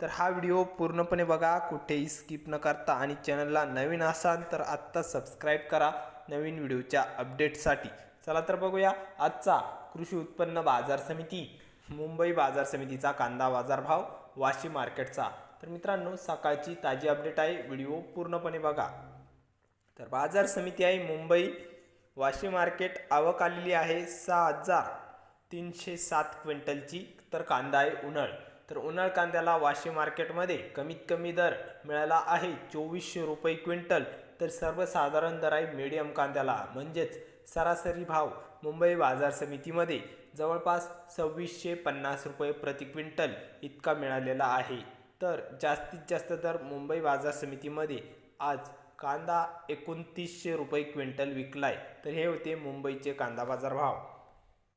तर हा व्हिडिओ पूर्णपणे बघा कुठेही स्किप न करता. आणि चॅनलला नवीन असाल तर आत्ता सबस्क्राईब करा नवीन व्हिडिओच्या अपडेटसाठी. चला तर बघूया आजचा कृषी उत्पन्न बाजार समिती. मुंबई बाजार समितीचा कांदा बाजारभाव वाशी मार्केटचा. तर मित्रांनो सकाळची ताजी अपडेट आहे. व्हिडिओ पूर्णपणे बघा. तर बाजार समिती आहे मुंबई वाशी मार्केट. आवक आलेली आहे सहा हजार तीनशे सात क्विंटलची. तर कांदा आहे उन्हाळ. तर उन्हाळ कांद्याला वाशी मार्केटमध्ये कमीत कमी दर मिळाला आहे. चोवीसशे रुपये क्विंटल. तर सर्वसाधारण दर आहे मीडियम कांद्याला म्हणजेच सरासरी भाव मुंबई बाजार समितीमध्ये जवळपास सव्वीसशे पन्नास रुपये प्रति क्विंटल इतका मिळालेला आहे. तर जास्तीत जास्त दर मुंबई बाजार समितीमध्ये आज कांदा एकोणतीसशे रुपये क्विंटल विकलाय. तर हे होते मुंबईचे कांदा बाजार भाव.